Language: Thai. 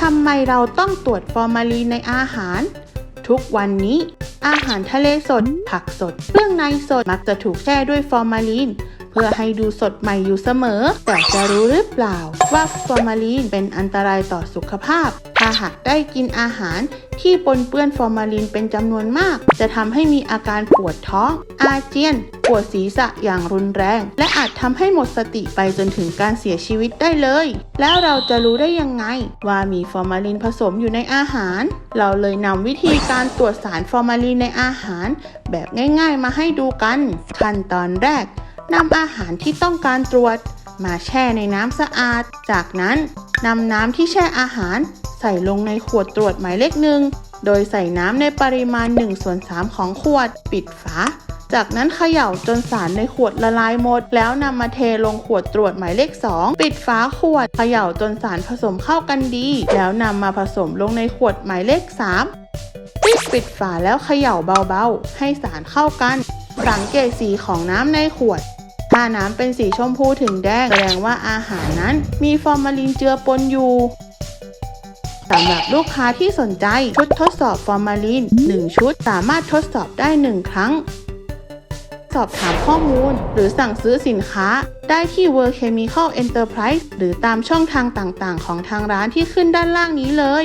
ทำไมเราต้องตรวจฟอร์มาลีนในอาหาร ทุกวันนี้ อาหารทะเลสด ผักสด เครื่องในสดมักจะถูกแช่ด้วยฟอร์มาลีน เพื่อให้ดูสดใหม่อยู่เสมอ แต่จะรู้หรือเปล่า ว่าฟอร์มาลีนเป็นอันตรายต่อสุขภาพ ถ้าหากได้กินอาหารที่ปนเปื้อนฟอร์มาลีนเป็นจำนวนมาก จะทำให้มีอาการปวดท้อง อาเจียน ปวดศีรษะอย่างรุนแรง และอาจทำให้หมดสติไปจนถึงการเสียชีวิตได้เลย แล้วเราจะรู้ได้ยังไง ว่ามีฟอร์มาลีนผสมอยู่ในอาหาร เราเลยนำวิธีการตรวจสารฟอร์มาลีนในอาหาร แบบง่าย ๆ มาให้ดูกัน ขั้นตอนแรก นำอาหารที่ต้องการตรวจ มาแช่ในน้ำสะอาด จากนั้นนำน้ำที่แช่อาหาร ใส่ลงในขวดตรวจหมายเลขหนึ่ง โดยใส่น้ำในปริมาณ1ส่วน3ของขวด ปิดฝา จากนั้นเขย่าจนสารในขวดละลายหมด แล้วนำมาเทลงขวดตรวจหมายเลข 2 ปิดฝาขวด เขย่าจนสารผสมเข้ากันดี แล้วนำมาผสมลงในขวดหมายเลข3รีบปิดฝาแล้วเขย่าเบาๆ ให้สารเข้ากัน สังเกตสีของน้ำในขวด ถ้าน้ำเป็นสีชมพูถึงแดงแสดงว่าอาหารนั้น มีฟอร์มาลินเจือปนอยู่สำหรับลูกค้าที่สนใจชุดทดสอบฟอร์มาลิน 1 ชุดสามารถทดสอบได้ 1 ครั้ง สอบถามข้อมูล หรือสั่งซื้อสินค้า ได้ที่ World Chemical Enterprise หรือตามช่องทางต่างๆ ของทางร้านที่ขึ้นด้านล่างนี้เลย